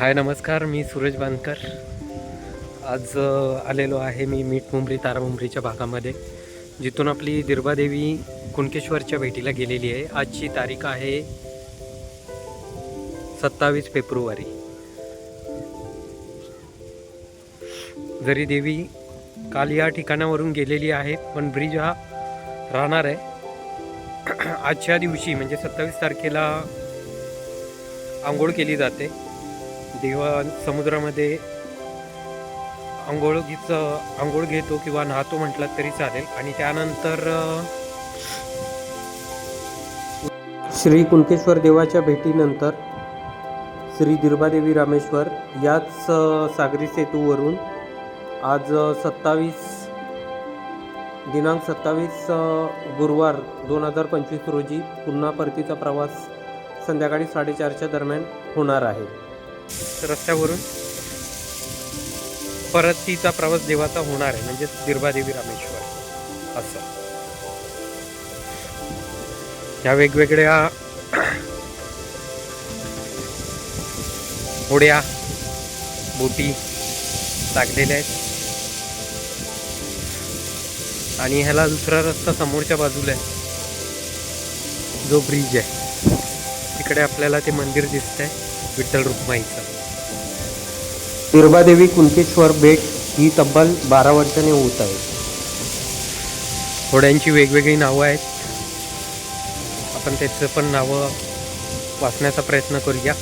हाय नमस्कार मी सूरज बांधकर. आज आलेलो आहे मी मीठ मुंबरी तारामुंबरीच्या भागामध्ये जिथून आपली दीर्बादेवी कुणकेश्वरच्या भेटीला गेलेली आहे. आजची तारीख आहे सत्तावीस फेब्रुवारी. जरी देवी काल या ठिकाणावरून गेलेली आहे पण ब्रिज हा राहणार आहे. आजच्या दिवशी म्हणजे सत्तावीस तारखेला आंघोळ केली जाते. देवा समुद्रामध्ये आंघोळ घेत आंघोळ घेतो किंवा नाहतो म्हटलं तरी चालेल. आणि त्यानंतर श्री कुणकेश्वर देवाच्या भेटीनंतर श्री दीर्बादेवी रामेश्वर याच सागरी सेतूवरून आज सत्तावीस दिनांक सत्तावीस गुरुवार दोन हजार पंचवीस रोजी पुन्हा परतीचा प्रवास संध्याकाळी साडेचारच्या दरम्यान होणार आहे. रस्त्यावरून परतीचा प्रवास देवाचा होणार आहे म्हणजे दिर्बादेवी रामेश्वर. असं. या वेगवेगळ्या होड्या बोटी लागलेल्या आहेत. आणि ह्याला दुसरा रस्ता समोरच्या बाजूला आहे. जो ब्रिज आहे. तिकडे आपल्याला ते मंदिर दिसतंय. विठ्ठल रुक्माईचं. तिरुबादेवी कुणकेश्वर भेट ही तब्बल बारा वर्षांनी होत आहे होड्यांची वेगवेगळी नावं आहेत. आपण त्याचं पण नावं वाचण्याचा प्रयत्न करूया.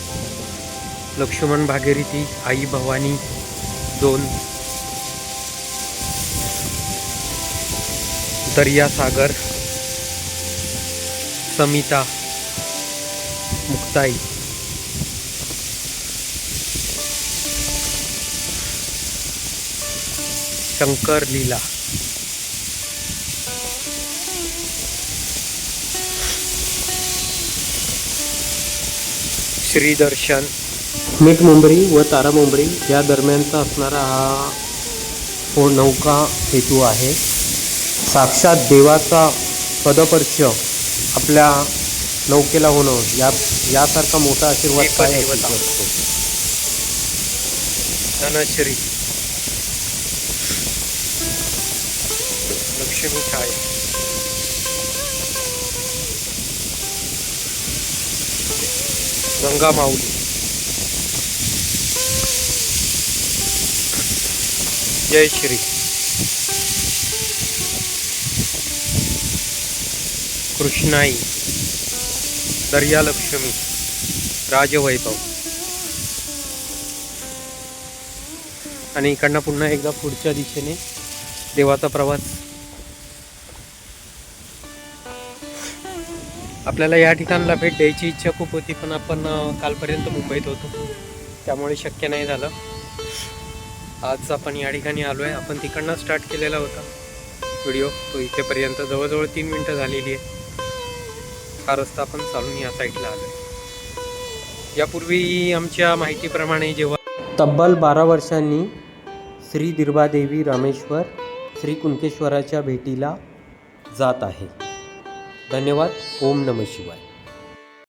लक्ष्मण भागीरथी आई भवानी दोन. दर्या सागर समिता मुक्ताई. शंकर लीला. श्रीदर्शन. मीठ मुंबरी व तारा मुंबरी या दरम्यानचा असणारा हा हो नौका हेतू आहे. साक्षात देवाचा पदपर्श आपल्या नौकेला होणं या यासारखा मोठा आशीर्वाद काय धनश्री. लक्ष्मी गंगा माऊली जय श्री कृष्णाई दर्यालक्ष्मी राजवैभव आणि इकडनं पुन्हा एकदा पुढच्या दिशेने देवाचा प्रवास आपल्याला या ठिकाणला भेट द्यायची इच्छा खूप होती पण आपण कालपर्यंत मुंबईत होतो. त्यामुळे शक्य नाही झालं. आज आपण या ठिकाणी आलो आहे आपण तिकडनं स्टार्ट केलेला होता व्हिडिओ तो इथेपर्यंत जवळजवळ तीन मिनटं झालेली आहे हा रस्ता आपण चालून या साईडला आलो आहे यापूर्वी आमच्या माहितीप्रमाणे जेव्हा तब्बल बारा वर्षांनी श्री दिर्बादेवी रामेश्वर श्री कुणकेश्वराच्या भेटीला जात आहे. धन्यवाद. ओम नम शिवाय.